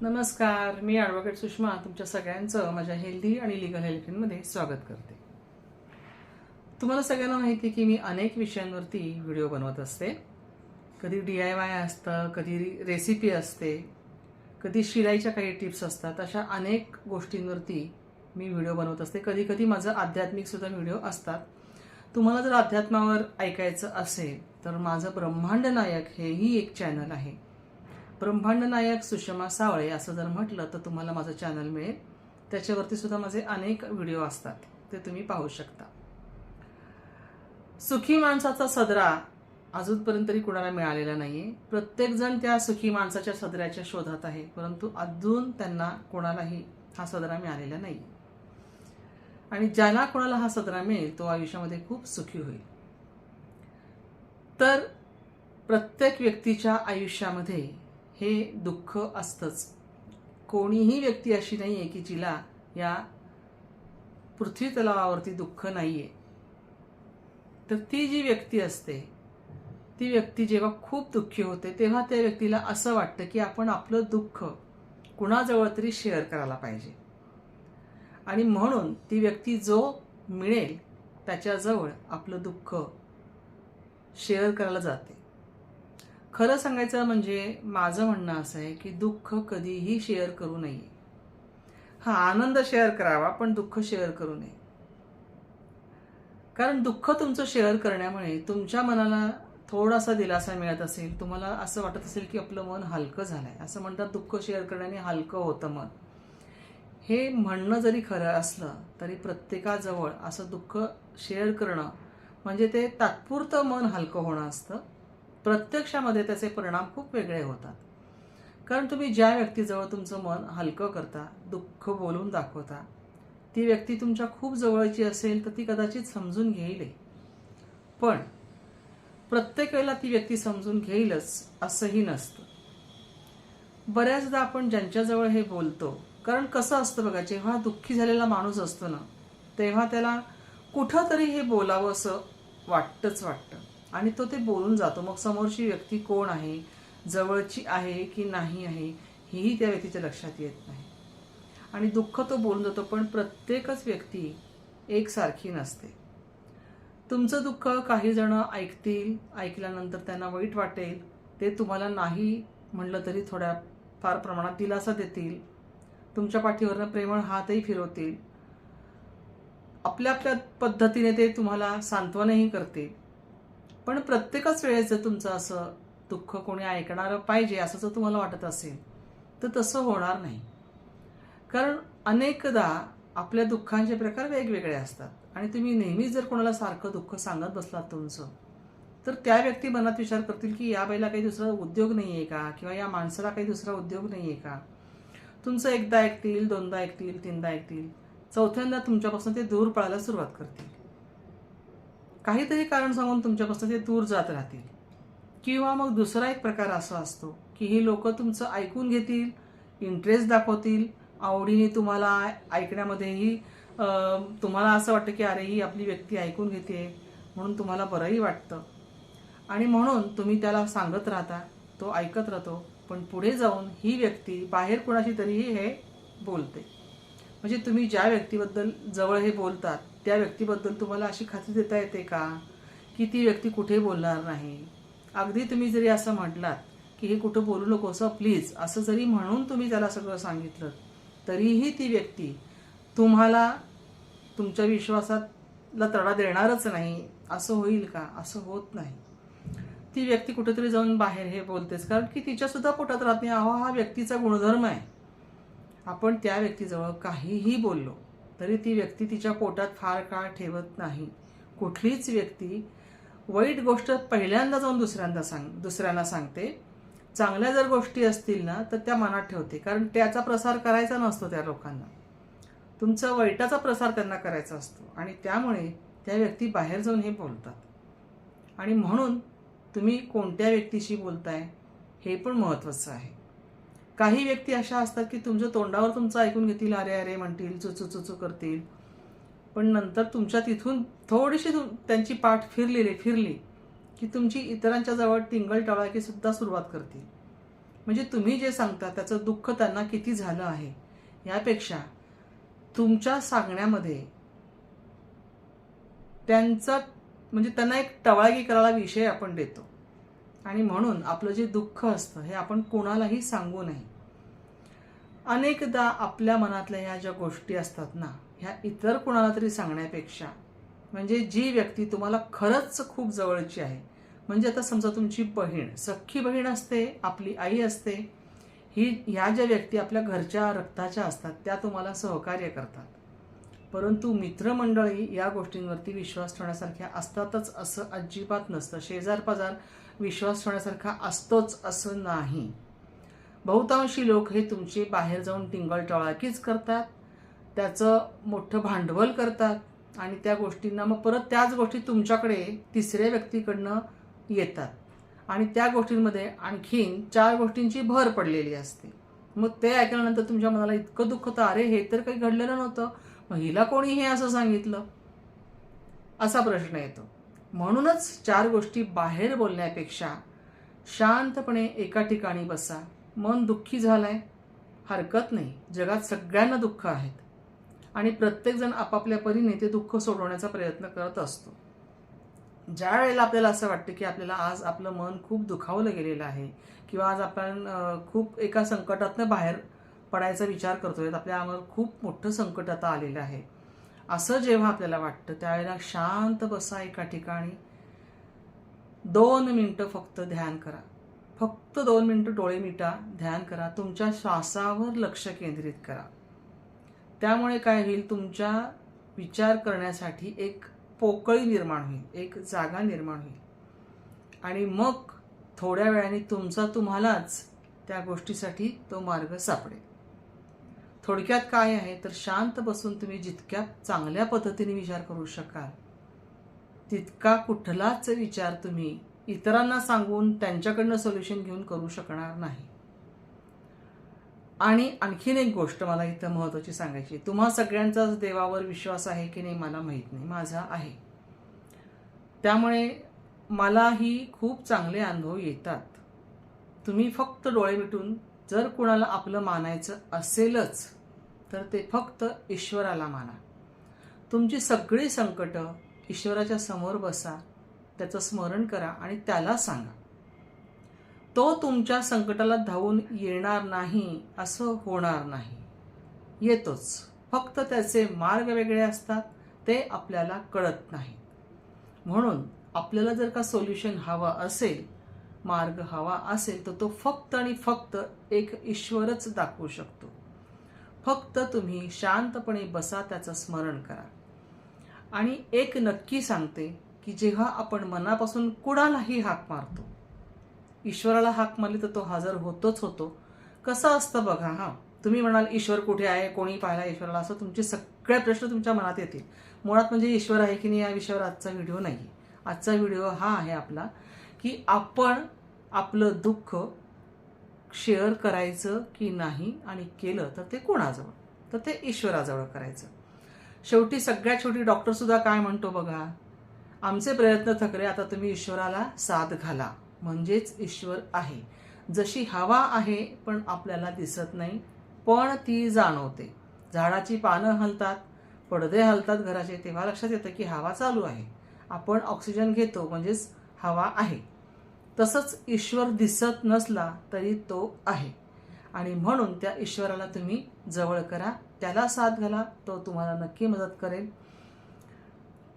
नमस्कार मी ॲडव्होकेट सुषमा तुमच्या सगळ्यांचं माझ्या हेल्दी आणि लिगल हेल्थमध्ये स्वागत करते. तुम्हाला सगळ्यांना माहिती आहे की मी अनेक विषयांवरती व्हिडिओ बनवत असते. कधी डी आय वाय असतं कधी रेसिपी असते कधी शिलाईच्या काही टिप्स असतात अशा अनेक गोष्टींवरती मी व्हिडिओ बनवत असते. कधी कधी माझं आध्यात्मिकसुद्धा व्हिडिओ असतात. तुम्हाला जर अध्यात्मावर ऐकायचं असेल तर माझं ब्रह्मांड नायक हेही एक चॅनल आहे. ब्रह्मांड नायक सुषमा सावळे असं जर म्हटलं तर तुम्हाला माझं चॅनल मिळेल. त्याच्यावरती सुद्धा माझे अनेक व्हिडिओ असतात. ते तुम्ही पाहू शकता. सुखी माणसाचा सदरा अजूनपर्यंत तरी कुणाला मिळालेला नाहीये. आहे प्रत्येकजण त्या सुखी माणसाच्या सदऱ्याच्या शोधात आहे. परंतु अजून त्यांना कोणालाही हा सदरा मिळालेला नाही आणि ज्याला कोणाला हा सदरा मिळेल तो आयुष्यामध्ये खूप सुखी होईल. तर प्रत्येक व्यक्तीच्या आयुष्यामध्ये हे दुःख असतंच. कोणीही व्यक्ती अशी नाही आहे की जिला या पृथ्वी तलावावरती दुःख नाही आहे तर ती जी व्यक्ती असते ती व्यक्ती जेव्हा खूप दुःखी होते तेव्हा त्या व्यक्तीला असं वाटतं की आपण आपलं दुःख कुणाजवळ तरी शेअर करायला पाहिजे. आणि म्हणून ती व्यक्ती जो मिळेल त्याच्याजवळ आपलं दुःख शेअर करायला जाते. खरं सांगायचं म्हणजे माझं म्हणणं असं आहे की दुःख कधीही शेअर करू नये. हा आनंद शेअर करावा पण दुःख शेअर करू नये. कारण दुःख तुमचं शेअर करण्यामुळे तुमच्या मनाला थोडासा दिलासा मिळत असेल तुम्हाला असं वाटत असेल की आपलं मन हलकं झालंय. असं म्हणतात दुःख शेअर करण्याने हलकं होतं मन. हे म्हणणं जरी खरं असलं तरी प्रत्येकाजवळ असं दुःख शेअर करणं म्हणजे ते तात्पुरतं मन हलकं होणं असतं. प्रत्यक्षामध्ये त्याचे परिणाम खूप वेगळे होतात. कारण तुम्ही ज्या व्यक्तीजवळ तुमचं मन हलकं करता दुःख बोलून दाखवता ती व्यक्ती तुमच्या खूप जवळची असेल तर ती कदाचित समजून घेईल. पण प्रत्येक वेळेला ती व्यक्ती समजून घेईलच असंही नसतं. बऱ्याचदा आपण ज्यांच्याजवळ हे बोलतो कारण कसं असतं बघा जेव्हा दुःखी झालेला माणूस असतो ना तेव्हा त्याला कुठं तरी हे बोलावं असं वाटतंच वाटतं. आणि तो ते बोलून जातो मग समोरची व्यक्ती कोण आहे जवळची आहे की नाही आहे हेही त्या व्यक्तीच्या लक्षात येत नाही. आणि दुःख तो बोलून जातो पण प्रत्येकच व्यक्ती एकसारखी नसते. तुमचं दुःख काही जण ऐकतील ऐकल्यानंतर त्यांना वाईट वाटेल ते तुम्हाला नाही म्हणलं तरी थोड्या फार प्रमाणात दिलासा देतील. तुमच्या पाठीवरनं प्रेमळ हातही फिरवतील. आपल्या आपल्या पद्धतीने ते तुम्हाला सांत्वनही करतील. पण प्रत्येकच वेळेस जर तुमचं असं दुःख कोणी ऐकणारं पाहिजे असं जर तुम्हाला वाटत असेल तर तसं होणार नाही. कारण अनेकदा आपल्या दुःखांचे प्रकार वेगवेगळे असतात. आणि तुम्ही नेहमीच जर कोणाला सारखं दुःख सांगत बसलात तुमचं तर त्या व्यक्ती मनात विचार करतील की या बाईला काही दुसरा उद्योग नाही आहे का? किंवा या माणसाला काही दुसरा उद्योग नाही आहे का? तुमचं एकदा ऐकतील दोनदा ऐकतील तीनदा ऐकतील. चौथ्यांदा तुमच्यापासून ते दूर पळायला सुरुवात करतील. काहीतरी कारण सांगून तुमच्यापासून ते दूर जात राहतील. किंवा मग दुसरा एक प्रकार असा असतो की ही लोक तुमचं ऐकून घेतील इंटरेस्ट दाखवतील आवडीने तुम्हाला ऐकण्यामध्येही तुम्हाला असं वाटतं की अरे ही आपली व्यक्ती ऐकून घेते म्हणून तुम्हाला बरंही वाटतं. आणि म्हणून तुम्ही त्याला सांगत राहता तो ऐकत राहतो पण पुढे जाऊन ही व्यक्ती बाहेर कुणाशी तरीही हे बोलते. म्हणजे तुम्ही ज्या व्यक्तीबद्दल जवळ हे बोलतात त्या व्यक्तीबद्दल तुम्हाला अशी खात्री देता येते का? की ती व्यक्ती कुठे बोलणार नाही? अगदी तुम्ही जरी असं म्हटलात की हे कुठं बोलू नको असं प्लीज असं जरी म्हणून तुम्ही त्याला सगळं सांगितलं तरीही ती व्यक्ती तुम्हाला तुमच्या विश्वासातला तडा देणारच नाही. असं होईल का? असं होत नाही. ती व्यक्ती कुठेतरी जाऊन बाहेर हे बोलतेच कारण की तिच्यासुद्धा पोटात राहत नाही. अहो हा व्यक्तीचा गुणधर्म आहे. आपण त्या व्यक्तीजवळ काहीही बोललो तरी ती व्यक्ती तिच्या पोटात फार काळ ठेवत नाही. कुठलीच व्यक्ती वाईट गोष्ट पहिल्यांदा जाऊन दुसऱ्यांदा सांग दुसऱ्यांना सांगते. चांगल्या जर गोष्टी असतील ना तर त्या मनात ठेवते कारण त्याचा प्रसार करायचा नसतो त्या लोकांना. तुमचा वाईटाचा प्रसार त्यांना करायचा असतो आणि त्यामुळे त्या व्यक्ती बाहेर जाऊन हे बोलतात. आणि म्हणून तुम्ही कोणत्या व्यक्तीशी बोलताय हे पण महत्त्वाचं आहे. काही व्यक्ती अशा असतात की तुमच्या तोंडावर तुमचं ऐकून घेतील अरे अरे म्हणतील चुचू चुचू करतील. पण नंतर तुमच्या तिथून थोडीशी तुम त्यांची पाठ फिरलेली फिरली की तुमची इतरांच्या जवळ टिंगल टळाकी सुद्धा सुरुवात करतील. म्हणजे तुम्ही जे सांगता त्याचं दुःख त्यांना किती झालं आहे यापेक्षा तुमच्या सांगण्यामध्ये त्यांचा म्हणजे त्यांना एक टवाळगी करायला विषय आपण देतो. आणि म्हणून आपलं जे दुःख असतं हे आपण कोणालाही सांगू नये. अनेकदा आपल्या मनातल्या ह्या ज्या गोष्टी असतात ना ह्या इतर कोणाला तरी सांगण्यापेक्षा म्हणजे जी व्यक्ती तुम्हाला खरंच खूप जवळची आहे म्हणजे आता समजा तुमची बहीण सख्खी बहीण असते आपली आई असते ही ह्या ज्या व्यक्ती आपल्या घरच्या रक्ताच्या असतात त्या तुम्हाला सहकार्य करतात. परंतु मित्रमंडळी या गोष्टींवरती विश्वास ठेवण्यासारख्या असतातच असं अजिबात नसतं. शेजारपाजार विश्वास ठेवण्यासारखा असतोच असं नाही. बहुतांशी लोक हे तुमचे बाहेर जाऊन टिंगल टळाकीच करतात त्याचं मोठं भांडवल करतात आणि त्या गोष्टींना मग परत त्याच गोष्टी तुमच्याकडे तिसऱ्या व्यक्तीकडनं येतात. आणि त्या गोष्टींमध्ये आणखीन चार गोष्टींची भर पडलेली असते. मग ते ऐकल्यानंतर तुमच्या मनाला इतकं दुःख होतं अरे हे तर काही घडलेलं नव्हतं. मग हिला कोणी हे असं सांगितलं? असा प्रश्न येतो. म्हणूनच चार गोष्टी बाहेर बोलण्यापेक्षा शांतपणे एका ठिकाणी बसा. मन दुःखी झालं आहे हरकत नाही. जगात सगळ्यांना दुःख आहेत. आणि प्रत्येकजण आपापल्या परीने ते दुःख सोडवण्याचा प्रयत्न करत असतो. ज्या वेळेला आपल्याला असं वाटतं की आपल्याला आज आपलं मन खूप दुखावलं गेलेलं आहे किंवा आज आपण खूप एका संकटातनं बाहेर पडायचा विचार करतोय आपल्या अंगावर खूप मोठं संकट आता आलेलं आहे. असं जेव्हा आपल्याला वाटतं त्यावेळेला शांत बसा एका ठिकाणी. दोन मिनटं फक्त ध्यान करा. फक्त दोन मिनटं डोळे मिटा ध्यान करा. तुमच्या श्वासावर लक्ष केंद्रित करा. त्यामुळे काय होईल? तुमच्या विचार करण्यासाठी एक पोकळी निर्माण होईल एक जागा निर्माण होईल. आणि मग थोड्या वेळाने तुमचा तुम्हालाच त्या गोष्टीसाठी तो मार्ग सापडेल. थोडक्यात काय आहे तर शांत बसून तुम्ही जितक्या चांगल्या पद्धतीने विचार करू शकाल तितका कुठलाच विचार तुम्ही इतरांना सांगून त्यांच्याकडनं सोल्युशन घेऊन करू शकणार नाही. आणि आणखीन एक गोष्ट मला इथं महत्त्वाची सांगायची तुम्हा सगळ्यांचाच देवावर विश्वास आहे की नाही मला माहीत नाही. माझा आहे. त्यामुळे मलाही खूप चांगले अनुभव येतात. तुम्ही फक्त डोळे मिटून जर कुणाला आपलं मानायचं असेलच तर ते फक्त ईश्वराला माना. तुमची सगळी संकटं ईश्वराच्या समोर बसा त्याचं स्मरण करा आणि त्याला सांगा. तो तुमच्या संकटाला धावून येणार नाही असं होणार नाही. येतोच. फक्त त्याचे मार्ग वेगळे असतात ते आपल्याला कळत नाही. म्हणून आपल्याला जर का सोल्युशन हवा असेल मार्ग हवा असेल तर तो फक्त आणि फक्त एक ईश्वरच दाखवू शकतो. फक्त तुम्ही शांतपणे बसा त्याचं स्मरण करा. आणि एक नक्की सांगते की जेव्हा आपण मनापासून कुणालाही हाक मारतो ईश्वराला हाक मारली तर तो हजर होतोच होतो. कसं असतं बघा हां. तुम्ही म्हणाल ईश्वर कुठे आहे? कोणी पाहिला ईश्वराला? असं तुमचे सगळे प्रश्न तुमच्या मनात येतील. मुळात म्हणजे ईश्वर आहे की नाही या विषयावर आजचा व्हिडिओ नाही आजचा व्हिडिओ हा आहे आपला की आपण आपलं दुःख शेअर करायचं की नाही आणि केलं तर ते कोणाजवळ? तर ते ईश्वराजवळ करायचं. शेवटी सगळ्यात शेवटी डॉक्टरसुद्धा काय म्हणतो बघा? आमचे प्रयत्न थकले आता तुम्ही ईश्वराला साथ घाला. म्हणजेच ईश्वर आहे. जशी हवा आहे पण आपल्याला दिसत नाही पण ती जाणवते. झाडाची पानं हलतात पडदे हलतात घराचे तेव्हा लक्षात येतं की हवा चालू आहे. आपण ऑक्सिजन घेतो म्हणजेच हवा आहे. तसंच ईश्वर दिसत नसला तरी तो आहे. आणि म्हणून त्या ईश्वराला तुम्ही जवळ करा. त्याला साथ घाला. तो तुम्हाला नक्की मदत करेल.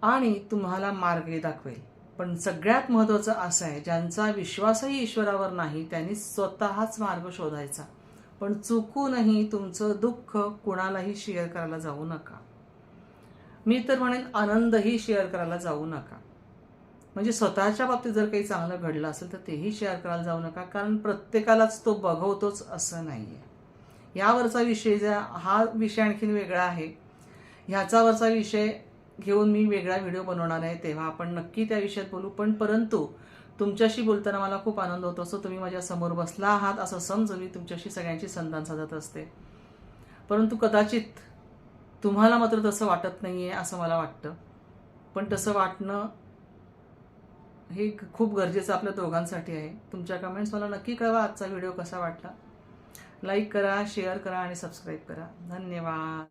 आणि तुम्हाला मार्ग दाखवेल. पण सगळ्यात महत्त्वाचं असं आहे ज्यांचा विश्वासही ईश्वरावर नाही त्यांनी स्वतःच मार्ग शोधायचा. पण चुकूनही तुमचं दुःख कुणालाही शेअर करायला जाऊ नका. मी तर म्हणेन आनंदही शेअर करायला जाऊ नका. म्हणजे स्वतःच्या बाबतीत जर काही चांगलं घडलं असेल तर तेही शेअर करायला जाऊ नका. कारण प्रत्येकालाच तो बघवतोच असं नाही आहे यावरचा विषय ज्या हा विषय आणखीन वेगळा आहे. ह्याचावरचा विषय घेऊन मी वेगळा व्हिडिओ बनवणार आहे तेव्हा आपण नक्की त्या विषयात बोलू. पण परंतु तुमच्याशी बोलताना मला खूप आनंद होतो. असतो तुम्ही माझ्यासमोर बसला आहात असं समजून मी तुमच्याशी सगळ्यांची संधान साधत असते. परंतु कदाचित तुम्हाला मात्र तसं वाटत नाही आहे असं मला वाटतं. पण तसं वाटणं हे खूप गरजेचं आपल्या दोघांसाठी आहे. तुमच्या कमेंट्स मला नक्की कळवा आजचा व्हिडिओ कसा वाटला. लाईक करा शेअर करा आणि सबस्क्राईब करा. धन्यवाद.